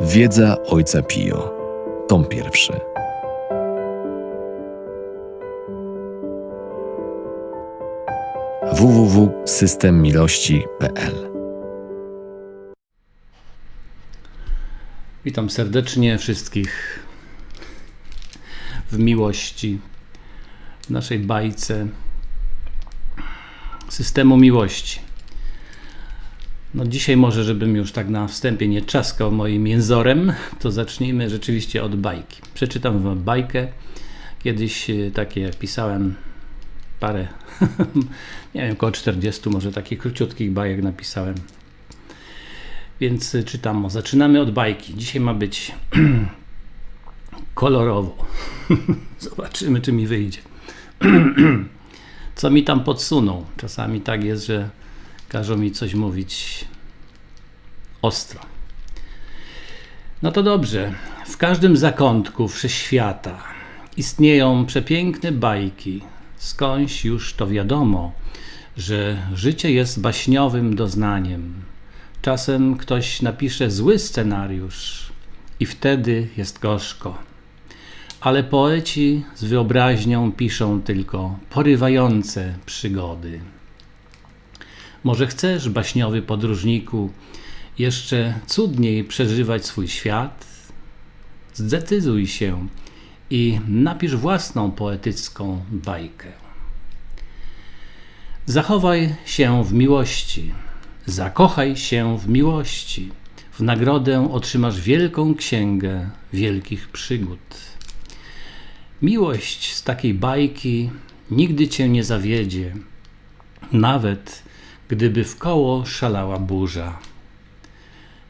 Wiedza Ojca Pio. Tom pierwszy. www.systemmilości.pl Witam serdecznie wszystkich w miłości, w naszej bajce systemu miłości. No dzisiaj może, żebym już tak na wstępie nie czaskał moim jęzorem, to zacznijmy rzeczywiście od bajki. Przeczytam wam bajkę. Kiedyś e, takie pisałem parę, nie wiem, około 40 może takich króciutkich bajek napisałem. Więc y, czytam. Zaczynamy od bajki. Dzisiaj ma być kolorowo. Zobaczymy, czy mi wyjdzie. Co mi tam podsuną? Czasami tak jest, że każą mi coś mówić ostro. No to dobrze. W każdym zakątku wszechświata istnieją przepiękne bajki. Skądś już to wiadomo, że życie jest baśniowym doznaniem. Czasem ktoś napisze zły scenariusz i wtedy jest gorzko. Ale poeci z wyobraźnią piszą tylko porywające przygody. Może chcesz, baśniowy podróżniku, jeszcze cudniej przeżywać swój świat? Zdecyduj się i napisz własną poetycką bajkę. Zachowaj się w miłości, zakochaj się w miłości. W nagrodę otrzymasz wielką księgę wielkich przygód. Miłość z takiej bajki nigdy cię nie zawiedzie, nawet gdyby w koło szalała burza.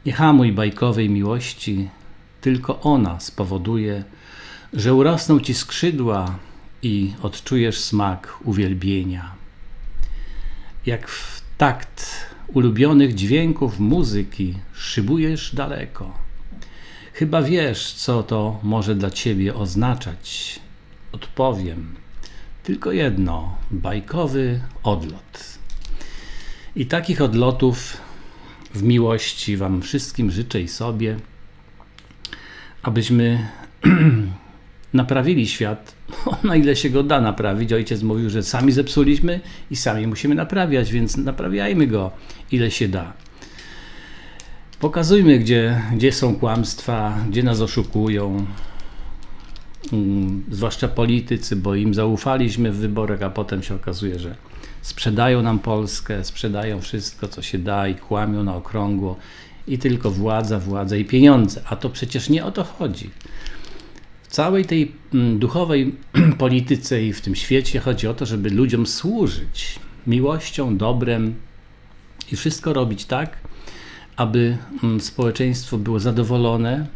Nie hamuj bajkowej miłości, tylko ona spowoduje, że urosną ci skrzydła i odczujesz smak uwielbienia. Jak w takt ulubionych dźwięków muzyki szybujesz daleko. Chyba wiesz, co to może dla ciebie oznaczać. Odpowiem. Tylko jedno bajkowy odlot. I takich odlotów w miłości Wam wszystkim życzę i sobie, abyśmy naprawili świat na ile się go da naprawić. Ojciec mówił, że sami zepsuliśmy i sami musimy naprawiać, więc naprawiajmy go ile się da. Pokazujmy, gdzie, gdzie są kłamstwa, gdzie nas oszukują, mm, zwłaszcza politycy, bo im zaufaliśmy w wyborach, a potem się okazuje, że sprzedają nam Polskę, sprzedają wszystko, co się da i kłamią na okrągło i tylko władza, władza i pieniądze. A to przecież nie o to chodzi. W całej tej mm, duchowej polityce i w tym świecie chodzi o to, żeby ludziom służyć miłością, dobrem i wszystko robić tak, aby mm, społeczeństwo było zadowolone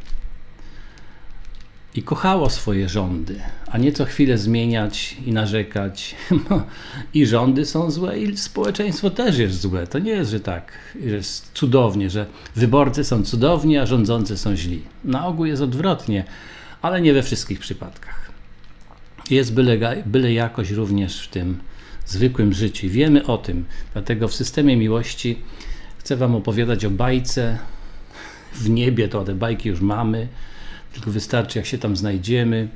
i kochało swoje rządy, a nie co chwilę zmieniać i narzekać. No, I rządy są złe, i społeczeństwo też jest złe. To nie jest, że tak, że jest cudownie, że wyborcy są cudowni, a rządzący są źli. Na ogół jest odwrotnie, ale nie we wszystkich przypadkach. Jest byle, byle również w tym zwykłym życiu. Wiemy o tym, dlatego w systemie miłości chcę Wam opowiadać o bajce. W niebie to te bajki już mamy, tylko wystarczy, jak się tam znajdziemy.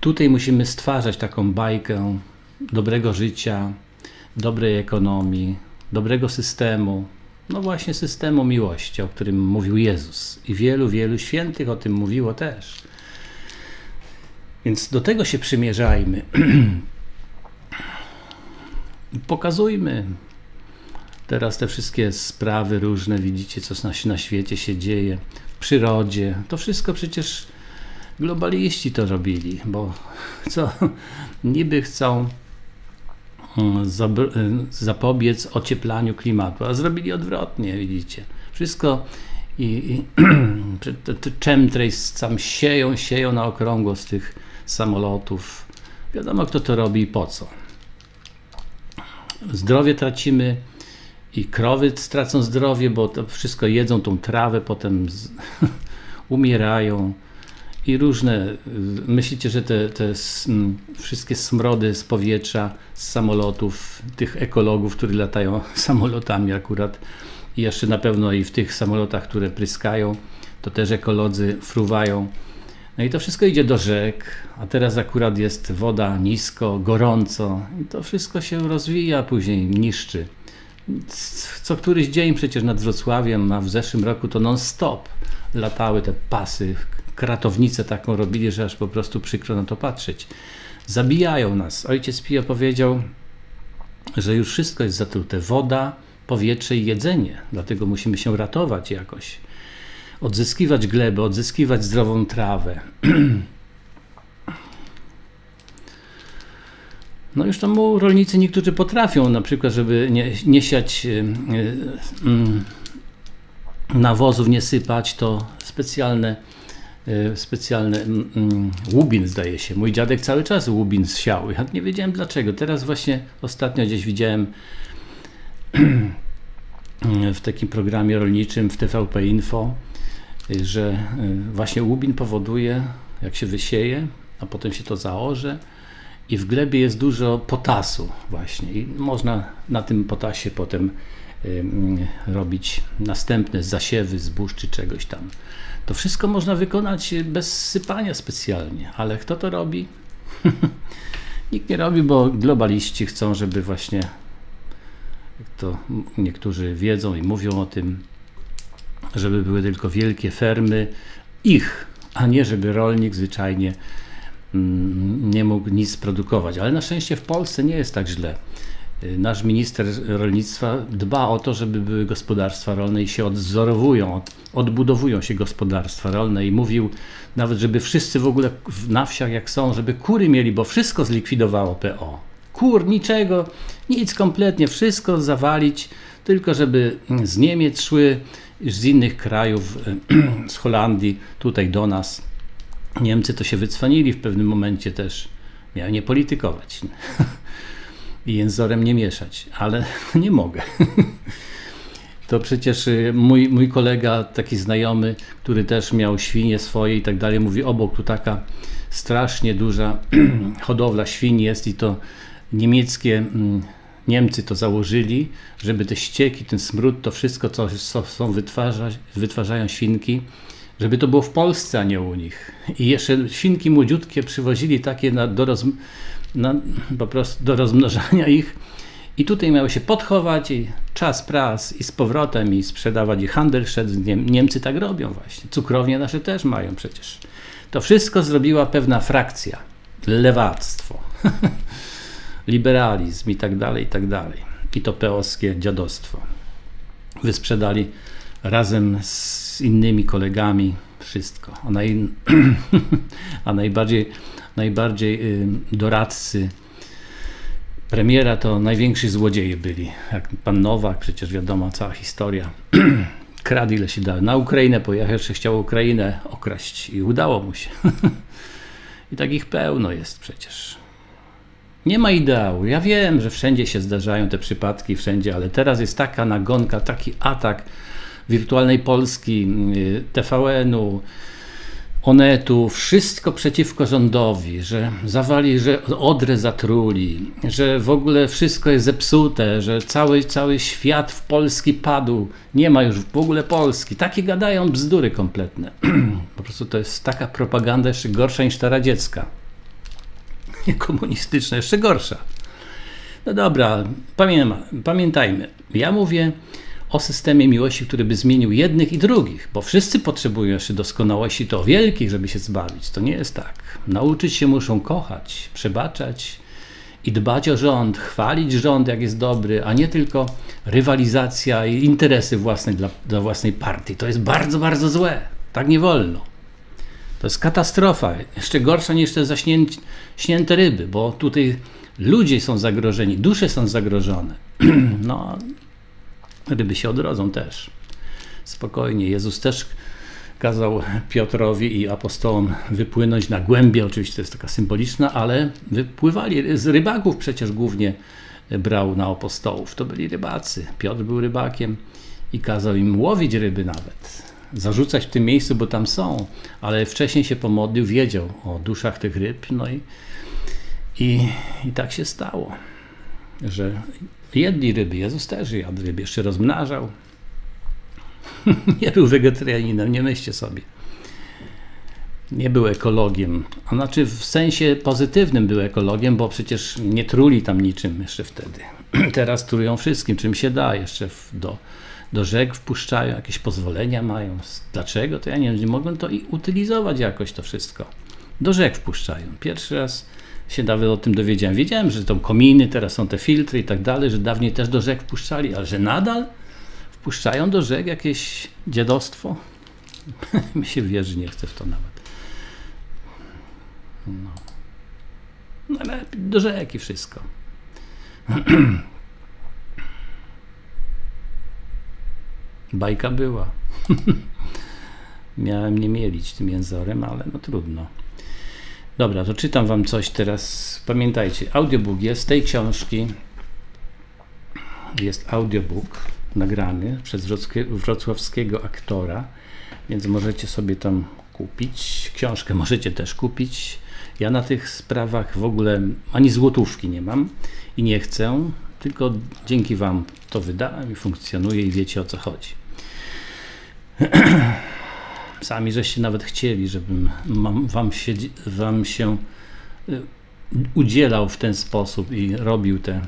Tutaj musimy stwarzać taką bajkę dobrego życia, dobrej ekonomii, dobrego systemu, no właśnie systemu miłości, o którym mówił Jezus. I wielu, wielu świętych o tym mówiło też. Więc do tego się przymierzajmy. Pokazujmy teraz te wszystkie sprawy różne, widzicie, co na, świecie się dzieje, przyrodzie. To wszystko przecież globaliści to robili, bo co niby chcą mm, zapobiec ocieplaniu klimatu, a zrobili odwrotnie, widzicie. Wszystko i, i chemtrails tam sieją, sieją na okrągło z tych samolotów. Wiadomo, kto to robi i po co. Zdrowie tracimy i krowy stracą zdrowie, bo to wszystko jedzą tą trawę, potem z, umierają i różne. Myślicie, że te, te wszystkie smrody z powietrza, z samolotów, tych ekologów, którzy latają samolotami akurat, i jeszcze na pewno i w tych samolotach, które pryskają, to też ekolodzy fruwają. No i to wszystko idzie do rzek, a teraz akurat jest woda nisko, gorąco i to wszystko się rozwija, później niszczy. Co któryś dzień przecież nad Wrocławiem, a w zeszłym roku to non-stop latały te pasy, kratownice taką robili, że aż po prostu przykro na to patrzeć. Zabijają nas. Ojciec Pio powiedział, że już wszystko jest zatrute. Woda, powietrze i jedzenie. Dlatego musimy się ratować jakoś. Odzyskiwać glebę, odzyskiwać zdrową trawę. No już tam rolnicy niektórzy potrafią, na przykład, żeby nie, nie siać y, y, y, nawozów, nie sypać, to specjalne, y, specjalne mm, mm, łubin zdaje się. Mój dziadek cały czas łubin siał. Ja nie wiedziałem dlaczego. Teraz właśnie ostatnio gdzieś widziałem w takim programie rolniczym w TVP Info, że właśnie łubin powoduje, jak się wysieje, a potem się to zaorze, i w glebie jest dużo potasu właśnie i można na tym potasie potem robić następne zasiewy zbóż czy czegoś tam. To wszystko można wykonać bez sypania specjalnie, ale kto to robi? Nikt nie robi, bo globaliści chcą, żeby właśnie to niektórzy wiedzą i mówią o tym, żeby były tylko wielkie fermy ich, a nie żeby rolnik zwyczajnie nie mógł nic produkować. Ale na szczęście w Polsce nie jest tak źle. Y, Nasz minister rolnictwa dba o to, żeby były gospodarstwa rolne i się odwzorowują, od- odbudowują się gospodarstwa rolne i mówił nawet, żeby wszyscy w ogóle na wsiach jak są, żeby kury mieli, bo wszystko zlikwidowało PO. Kur, niczego, nic kompletnie, wszystko zawalić, tylko żeby z Niemiec szły, z innych krajów, z Holandii, tutaj do nas. Niemcy to się wycwanili w pewnym momencie też. Miałem nie politykować i jęzorem nie mieszać, ale nie mogę. To przecież y, mój, mój kolega, taki znajomy, który też miał świnie swoje i tak dalej, mówi: Obok tu taka strasznie duża hodowla świń jest i to niemieckie. mm, Niemcy to założyli, żeby te ścieki, ten smród, to wszystko, co są wytwarzają świnki, żeby to było w Polsce, a nie u nich. I jeszcze świnki młodziutkie przywozili takie na, do, roz, na, po prostu do rozmnażania ich. I tutaj miały się podchować i czas pras i z powrotem i sprzedawać i handel szedł. Niem- Niemcy tak robią właśnie. Cukrownie nasze też mają przecież. To wszystko zrobiła pewna frakcja. Lewactwo. Liberalizm i tak dalej, i tak dalej. I to peowskie dziadostwo. Wysprzedali razem z innymi kolegami wszystko. A, naj, a najbardziej, najbardziej doradcy premiera to najwięksi złodzieje byli. Jak pan Nowak, przecież wiadomo, cała historia. Kradł ile się dało. Na Ukrainę pojechał, jeszcze chciał Ukrainę okraść i udało mu się. I takich pełno jest przecież. Nie ma ideału. Ja wiem, że wszędzie się zdarzają te przypadki, wszędzie, ale teraz jest taka nagonka, taki atak wirtualnej Polski, y, TVN-u, Onetu, wszystko przeciwko rządowi, że zawali, że Odrę zatruli, że w ogóle wszystko jest zepsute, że cały, cały świat w Polski padł, nie ma już w ogóle Polski. Takie gadają bzdury kompletne. Po prostu to jest taka propaganda jeszcze gorsza niż ta radziecka. Komunistyczna, jeszcze gorsza. No dobra, pamię- pamiętajmy. Ja mówię o systemie miłości, który by zmienił jednych i drugich, bo wszyscy potrzebują jeszcze doskonałości, to wielkich, żeby się zbawić. To nie jest tak. Nauczyć się muszą kochać, przebaczać i dbać o rząd, chwalić rząd, jak jest dobry, a nie tylko rywalizacja i interesy własne dla, dla własnej partii. To jest bardzo, bardzo złe. Tak nie wolno. To jest katastrofa. Jeszcze gorsza niż te zaśnięte ryby, bo tutaj ludzie są zagrożeni, dusze są zagrożone. No, ryby się odrodzą też. Spokojnie. Jezus też kazał Piotrowi i apostołom wypłynąć na głębie. Oczywiście to jest taka symboliczna, ale wypływali. Z rybaków przecież głównie brał na apostołów. To byli rybacy. Piotr był rybakiem i kazał im łowić ryby nawet. Zarzucać w tym miejscu, bo tam są, ale wcześniej się pomodlił, wiedział o duszach tych ryb, no i, i, i tak się stało, że jedli ryby, Jezus też jadł ryby, jeszcze rozmnażał. nie był wegetarianinem, nie myślcie sobie. Nie był ekologiem. A znaczy w sensie pozytywnym był ekologiem, bo przecież nie truli tam niczym jeszcze wtedy. Teraz trują wszystkim, czym się da. Jeszcze do, do rzek wpuszczają, jakieś pozwolenia mają. Dlaczego? To ja nie wiem, mogą to i utylizować jakoś to wszystko. Do rzek wpuszczają. Pierwszy raz się nawet o tym dowiedziałem. Wiedziałem, że to kominy, teraz są te filtry i tak dalej, że dawniej też do rzek wpuszczali, ale że nadal wpuszczają do rzek jakieś dziadostwo. Mi się wierzy, nie chcę w to nawet. No. no ale do rzeki wszystko. Bajka była. Miałem nie mielić tym jęzorem, ale no trudno. Dobra, to czytam wam coś teraz. Pamiętajcie, audiobook jest z tej książki. Jest audiobook nagrany przez wrocławskiego aktora, więc możecie sobie tam kupić. Książkę możecie też kupić. Ja na tych sprawach w ogóle ani złotówki nie mam i nie chcę, tylko dzięki wam to wydałem i funkcjonuje i wiecie o co chodzi. Sami żeście nawet chcieli, żebym wam, się, wam się y, udzielał w ten sposób i robił te,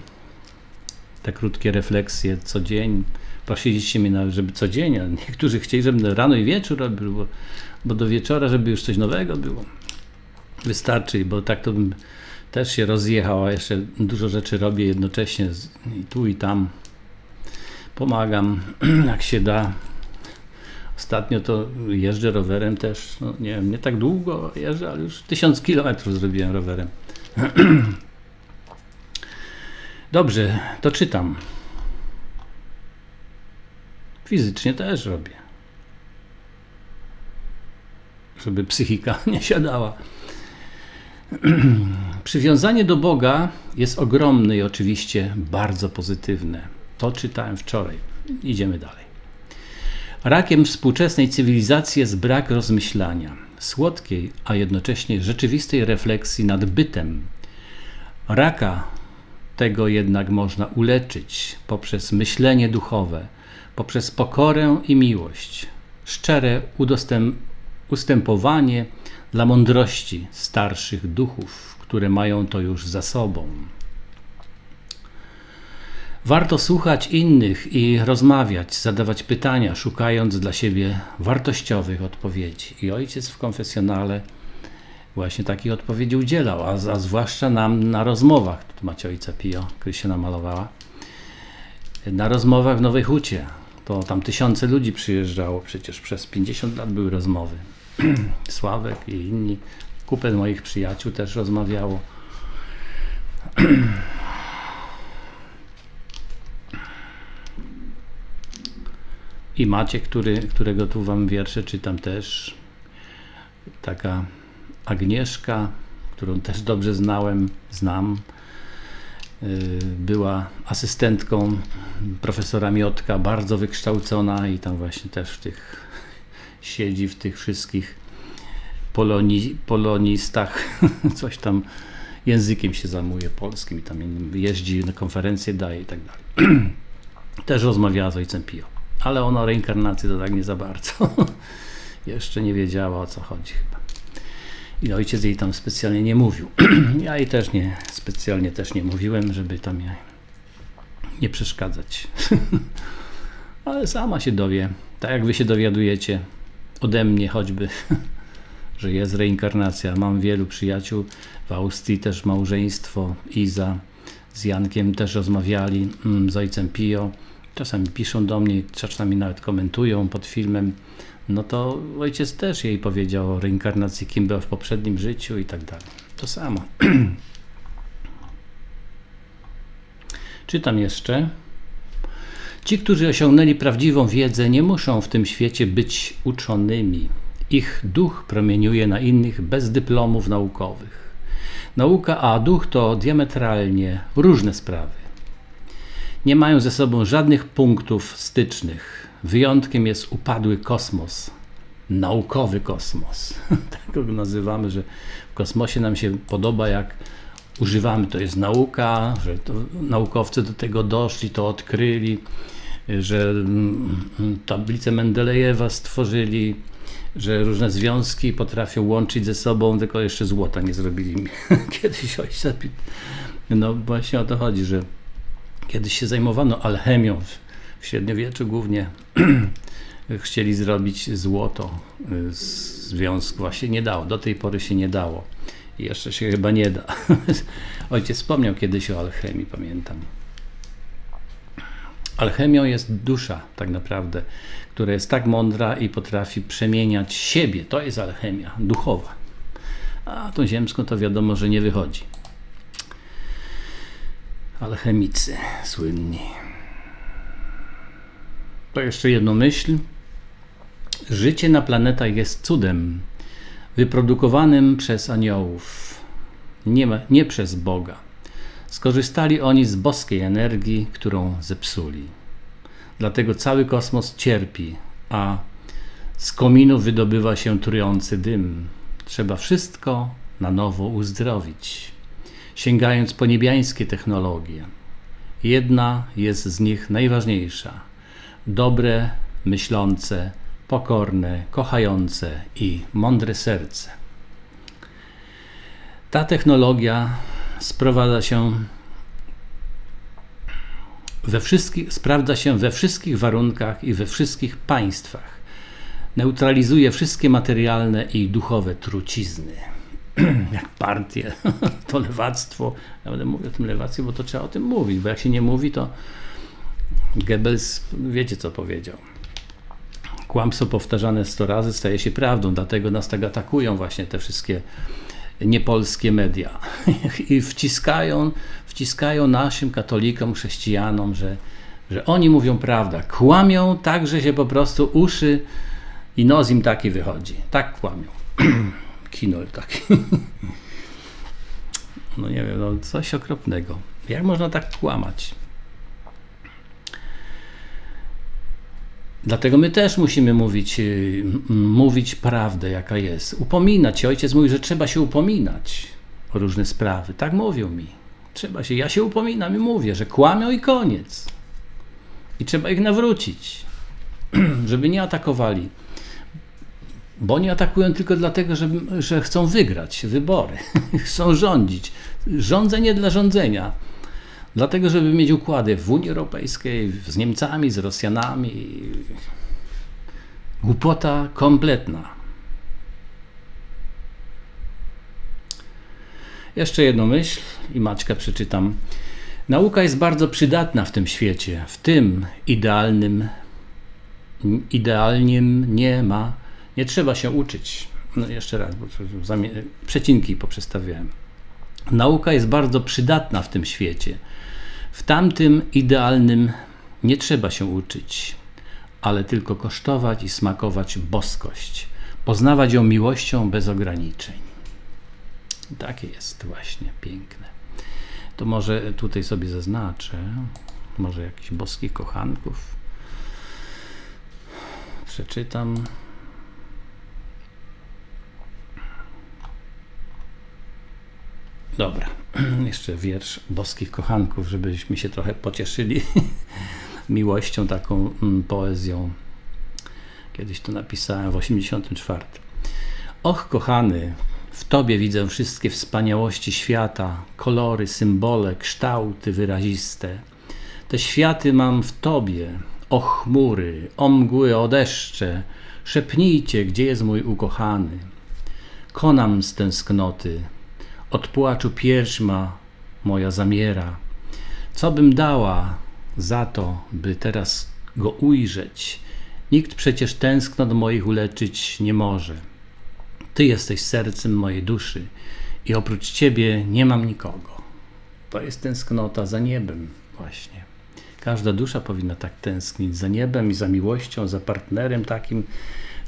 te krótkie refleksje co dzień. Prosiliście mnie żeby co dzień, a niektórzy chcieli, żebym rano i wieczór robił, bo, bo do wieczora, żeby już coś nowego było. Wystarczy, bo tak to bym też się rozjechał, a jeszcze dużo rzeczy robię jednocześnie i tu i tam. Pomagam, jak się da. Ostatnio to jeżdżę rowerem też, no nie wiem, nie tak długo jeżdżę, ale już tysiąc kilometrów zrobiłem rowerem. Dobrze, to czytam. Fizycznie też robię. Żeby psychika nie siadała. Przywiązanie do Boga jest ogromne i oczywiście bardzo pozytywne. To czytałem wczoraj. Idziemy dalej. Rakiem współczesnej cywilizacji jest brak rozmyślania, słodkiej, a jednocześnie rzeczywistej refleksji nad bytem. Raka tego jednak można uleczyć poprzez myślenie duchowe, poprzez pokorę i miłość, szczere ustępowanie dla mądrości starszych duchów, które mają to już za sobą. Warto słuchać innych i rozmawiać, zadawać pytania, szukając dla siebie wartościowych odpowiedzi. I ojciec w konfesjonale właśnie takich odpowiedzi udzielał, a, a zwłaszcza nam na rozmowach. Tu macie ojca Pio, Krysia namalowała. Na rozmowach w Nowej Hucie. To tam tysiące ludzi przyjeżdżało, przecież przez 50 lat były rozmowy. Sławek i inni. Kupę moich przyjaciół też rozmawiało. I Maciek, który, którego tu wam wiersze czytam też. Taka Agnieszka, którą też dobrze znałem, znam. Yy, Była asystentką profesora Miotka, bardzo wykształcona i tam właśnie też w tych siedzi w tych wszystkich poloni, polonistach, coś tam językiem się zajmuje polskim i tam jeździ na konferencje, daje i tak dalej. Też rozmawiała z ojcem Pio, ale ona reinkarnacji to tak nie za bardzo. Jeszcze nie wiedziała o co chodzi chyba. I ojciec jej tam specjalnie nie mówił. ja jej też nie, specjalnie też nie mówiłem, żeby tam jej nie przeszkadzać. ale sama się dowie, tak jak wy się dowiadujecie ode mnie choćby, że jest reinkarnacja. Mam wielu przyjaciół w Austrii, też małżeństwo Iza z Jankiem też rozmawiali, mm, z ojcem Pio. Czasami piszą do mnie, czasami nawet komentują pod filmem. No to ojciec też jej powiedział o reinkarnacji, kim był w poprzednim życiu i tak dalej. To samo. Czytam jeszcze. Ci, którzy osiągnęli prawdziwą wiedzę, nie muszą w tym świecie być uczonymi. Ich duch promieniuje na innych bez dyplomów naukowych. Nauka a duch to diametralnie różne sprawy. Nie mają ze sobą żadnych punktów stycznych. Wyjątkiem jest upadły kosmos, naukowy kosmos. tak go nazywamy, że w kosmosie nam się podoba, jak używamy, to jest nauka, że to naukowcy do tego doszli, to odkryli że mm, tablicę Mendelejewa stworzyli, że różne związki potrafią łączyć ze sobą, tylko jeszcze złota nie zrobili mi. Kiedyś ojca pi- No właśnie o to chodzi, że kiedyś się zajmowano alchemią w, średniowieczu głównie. Chcieli zrobić złoto y, z związku, się nie dało. Do tej pory się nie dało. I jeszcze się chyba nie da. Ojciec wspomniał kiedyś o alchemii, pamiętam. Alchemią jest dusza, tak naprawdę, która jest tak mądra i potrafi przemieniać siebie. To jest alchemia duchowa. A tą ziemską to wiadomo, że nie wychodzi. Alchemicy słynni. To jeszcze jedną myśl. Życie na planetach jest cudem wyprodukowanym przez aniołów, nie, nie przez Boga. Skorzystali oni z boskiej energii, którą zepsuli. Dlatego cały kosmos cierpi, a z kominu wydobywa się trujący dym. Trzeba wszystko na nowo uzdrowić, sięgając po niebiańskie technologie. Jedna jest z nich najważniejsza. Dobre, myślące, pokorne, kochające i mądre serce. Ta technologia sprowadza się we wszystkich, sprawdza się we wszystkich warunkach i we wszystkich państwach. Neutralizuje wszystkie materialne i duchowe trucizny. Jak partie, to lewactwo. Ja będę mówił o tym lewactwie, bo to trzeba o tym mówić, bo jak się nie mówi, to Goebbels, wiecie co powiedział. Kłamstwo powtarzane 100 razy staje się prawdą, dlatego nas tak atakują właśnie te wszystkie niepolskie media i wciskają, wciskają naszym katolikom, chrześcijanom, że, że oni mówią prawdę. Kłamią tak, że się po prostu uszy i nos im taki wychodzi. Tak kłamią. Kinol taki. No nie wiem, no coś okropnego. Jak można tak kłamać? Dlatego my też musimy mówić, y, mówić prawdę, jaka jest. Upominać się. Ojciec mówi, że trzeba się upominać o różne sprawy. Tak mówią mi. Trzeba się. Ja się upominam i mówię, że kłamią i koniec. I trzeba ich nawrócić, żeby nie atakowali. Bo oni atakują tylko dlatego, że, że chcą wygrać wybory, chcą rządzić. Rządzenie dla rządzenia. Dlatego, żeby mieć układy w Unii Europejskiej, z Niemcami, z Rosjanami. Głupota kompletna. Jeszcze jedną myśl i Maćka przeczytam. Nauka jest bardzo przydatna w tym świecie. W tym idealnym, idealnym nie ma. Nie trzeba się uczyć. No jeszcze raz, bo przecinki poprzestawiałem. Nauka jest bardzo przydatna w tym świecie. W tamtym idealnym nie trzeba się uczyć, ale tylko kosztować i smakować boskość, poznawać ją miłością bez ograniczeń. Takie jest właśnie piękne. To może tutaj sobie zaznaczę, może jakichś boskich kochanków. Przeczytam. Dobra, jeszcze wiersz boskich kochanków, żebyśmy się trochę pocieszyli miłością, taką mm, poezją. Kiedyś to napisałem w 84. Och, kochany, w Tobie widzę wszystkie wspaniałości świata, kolory, symbole, kształty wyraziste. Te światy mam w Tobie, o chmury, o mgły, o deszcze. Szepnijcie, gdzie jest mój ukochany. Konam z tęsknoty, od płaczu pierzma moja zamiera. Co bym dała za to, by teraz go ujrzeć? Nikt przecież tęsknot moich uleczyć nie może. Ty jesteś sercem mojej duszy i oprócz Ciebie nie mam nikogo. To jest tęsknota za niebem właśnie. Każda dusza powinna tak tęsknić za niebem i za miłością, za partnerem takim,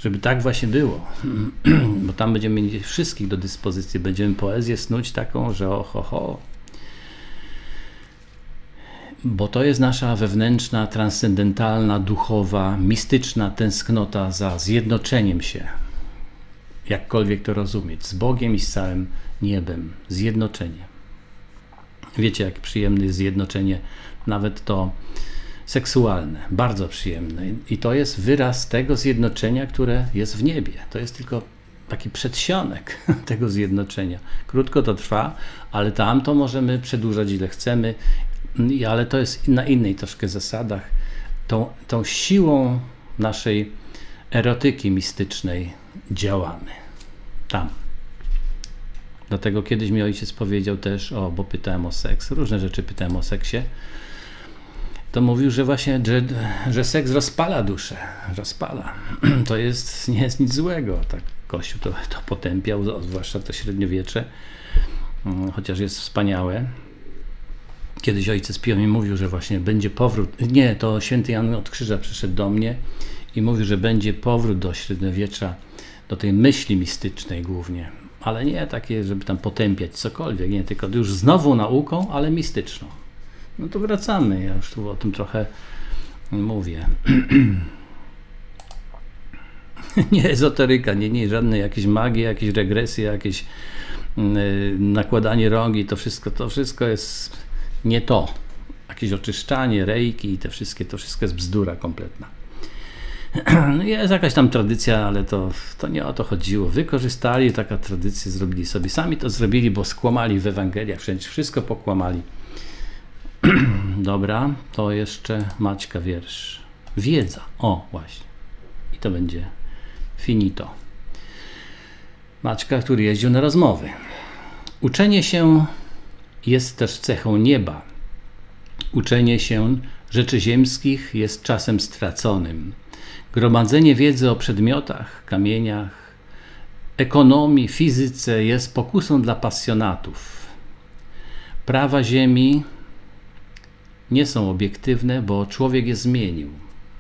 żeby tak właśnie było. Bo tam będziemy mieli wszystkich do dyspozycji. Będziemy poezję snuć taką, że oho, ho. Bo to jest nasza wewnętrzna, transcendentalna, duchowa, mistyczna tęsknota za zjednoczeniem się. Jakkolwiek to rozumieć. Z Bogiem i z całym niebem. Zjednoczenie. Wiecie, jak przyjemne jest zjednoczenie, nawet to seksualne, bardzo przyjemne. I- to jest wyraz tego zjednoczenia, które jest w niebie. To jest tylko taki przedsionek tego zjednoczenia. Krótko to trwa, ale tam to możemy przedłużać ile chcemy, ale to jest na innej troszkę zasadach. Tą, tą siłą naszej erotyki mistycznej działamy. Tam. Dlatego kiedyś mi ojciec powiedział też, o, bo pytałem o seks, różne rzeczy pytałem o seksie, to mówił, że właśnie, że, że seks rozpala duszę, rozpala. To jest, nie jest nic złego, tak Kościół to, to potępiał, zwłaszcza to średniowiecze, mm, chociaż jest wspaniałe. Kiedyś ojciec Pio mi mówił, że właśnie będzie powrót, nie, to święty Jan od Krzyża przyszedł do mnie i mówił, że będzie powrót do średniowiecza, do tej myśli mistycznej głównie, ale nie takie, żeby tam potępiać cokolwiek, nie, tylko już z nową nauką, ale mistyczną. No to wracamy, ja już tu o tym trochę mówię. nie ezoteryka, nie, nie, żadne jakieś magie, jakieś regresje, jakieś yy, nakładanie rogi, to wszystko, to wszystko jest nie to. Jakieś oczyszczanie, rejki i te wszystkie, to wszystko jest bzdura kompletna. No jest jakaś tam tradycja, ale to, to nie o to chodziło. Wykorzystali taka tradycję, zrobili sobie. Sami to zrobili, bo skłamali w Ewangeliach, wszędzie wszystko pokłamali. Dobra, to jeszcze Maćka wiersz. Wiedza. O, właśnie. I to będzie finito. Maćka, który jeździł na rozmowy. Uczenie się jest też cechą nieba. Uczenie się rzeczy ziemskich jest czasem straconym. Gromadzenie wiedzy o przedmiotach, kamieniach, ekonomii, fizyce jest pokusą dla pasjonatów. Prawa Ziemi nie są obiektywne, bo człowiek je zmienił.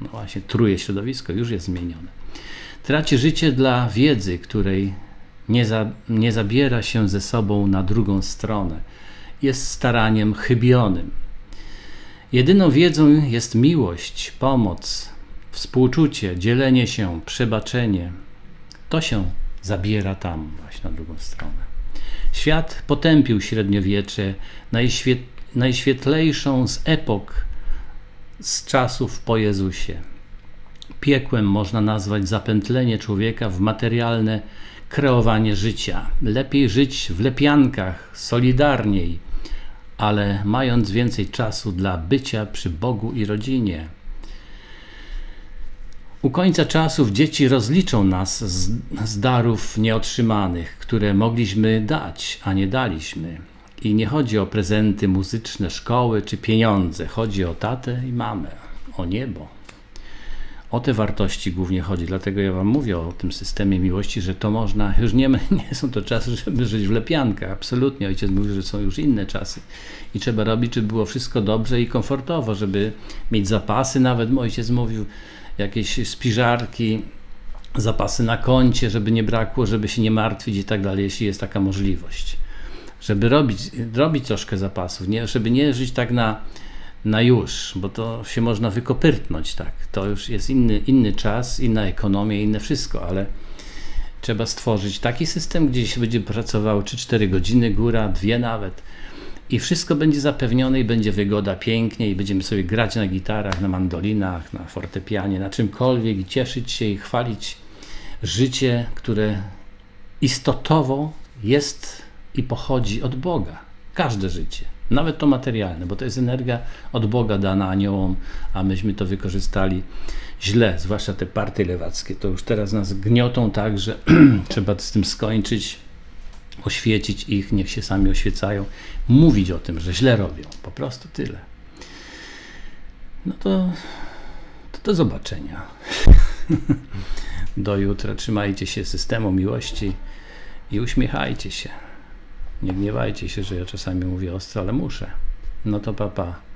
No właśnie, truje środowisko, już jest zmienione. Traci życie dla wiedzy, której nie, za, nie zabiera się ze sobą na drugą stronę. Jest staraniem chybionym. Jedyną wiedzą jest miłość, pomoc, współczucie, dzielenie się, przebaczenie. To się zabiera tam, właśnie na drugą stronę. Świat potępił średniowiecze, najświet, najświetlejszą z epok, z czasów po Jezusie. Piekłem można nazwać zapętlenie człowieka w materialne kreowanie życia. Lepiej żyć w lepiankach, solidarniej, ale mając więcej czasu dla bycia przy Bogu i rodzinie. U końca czasów dzieci rozliczą nas z, z darów nieotrzymanych, które mogliśmy dać, a nie daliśmy. I nie chodzi o prezenty muzyczne, szkoły czy pieniądze. Chodzi o tatę i mamę, o niebo. O te wartości głównie chodzi. Dlatego ja Wam mówię o tym systemie miłości, że to można. Już nie, nie są to czasy, żeby żyć w lepiankach. Absolutnie. Ojciec mówi, że są już inne czasy. I trzeba robić, żeby było wszystko dobrze i komfortowo, żeby mieć zapasy. Nawet ojciec mówił, jakieś spiżarki, zapasy na koncie, żeby nie brakło, żeby się nie martwić i tak dalej, jeśli jest taka możliwość. Żeby robić, robić troszkę zapasów, nie, żeby nie żyć tak na, na już, bo to się można wykopyrtnąć, tak. To już jest inny, inny czas, inna ekonomia, inne wszystko, ale trzeba stworzyć taki system, gdzie się będzie pracowało 3-4 godziny, góra, dwie nawet. I wszystko będzie zapewnione i będzie wygoda pięknie i będziemy sobie grać na gitarach, na mandolinach, na fortepianie, na czymkolwiek i cieszyć się i chwalić życie, które istotowo jest i pochodzi od Boga. Każde życie, nawet to materialne, bo to jest energia od Boga dana aniołom, a myśmy to wykorzystali źle, zwłaszcza te partie lewackie. To już teraz nas gniotą tak, że trzeba z tym skończyć, oświecić ich, niech się sami oświecają, mówić o tym, że źle robią. Po prostu tyle. No to, to do zobaczenia. Do jutra. Trzymajcie się systemu miłości i uśmiechajcie się. Nie gniewajcie się, że ja czasami mówię ostro, ale muszę. No to papa. Pa.